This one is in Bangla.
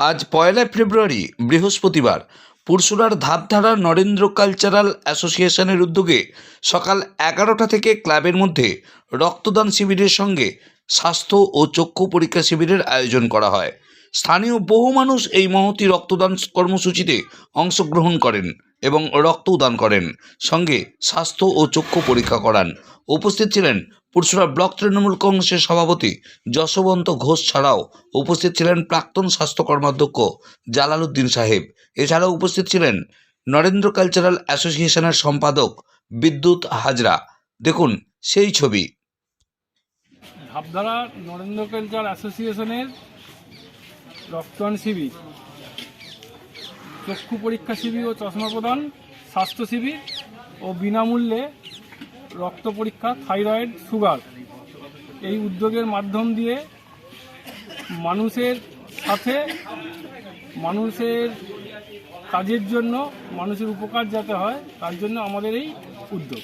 আজ পয়লা ফেব্রুয়ারি, বৃহস্পতিবার, পুরসুরার ধাপধারা নরেন্দ্র কালচারাল অ্যাসোসিয়েশনের উদ্যোগে সকাল এগারোটা থেকে ক্লাবের মধ্যে রক্তদান শিবিরের সঙ্গে স্বাস্থ্য ও চক্ষু পরীক্ষা শিবিরের আয়োজন করা হয়। স্থানীয় বহু মানুষ এই মহতি রক্তদান কর্মসূচিতে অংশগ্রহণ করেন। এবং রক্তদান করেন। সঙ্গে স্বাস্থ্য ও চক্ষু পরীক্ষা করান। উপস্থিত ছিলেন পুরসুরা ব্লক তৃণমূল কংগ্রেসের সভাপতি যশবন্ত ঘোষ ছাড়াও উপস্থিত ছিলেন প্রাক্তন স্বাস্থ্য কর্মাধ্যক্ষ জালাল উদ্দিন সাহেব। এছাড়াও উপস্থিত ছিলেন নরেন্দ্র কালচারাল অ্যাসোসিয়েশনের সম্পাদক বিদ্যুৎ হাজরা। দেখুন সেই ছবি। ভাবধারা নরেন্দ্র কালচার অ্যাসোসিয়েশনের রক্তদান শিবির। চক্ষু পরীক্ষা শিবির ও চশমা প্রদান, স্বাস্থ্য শিবির ও বিনামূল্যে রক্ত পরীক্ষা, থাইরয়েড, সুগার। এই উদ্যোগের মাধ্যম দিয়ে মানুষের সাথে, মানুষের কাজের জন্য মানুষের উপকার যাতে হয়, তার জন্য আমাদের এই উদ্যোগ।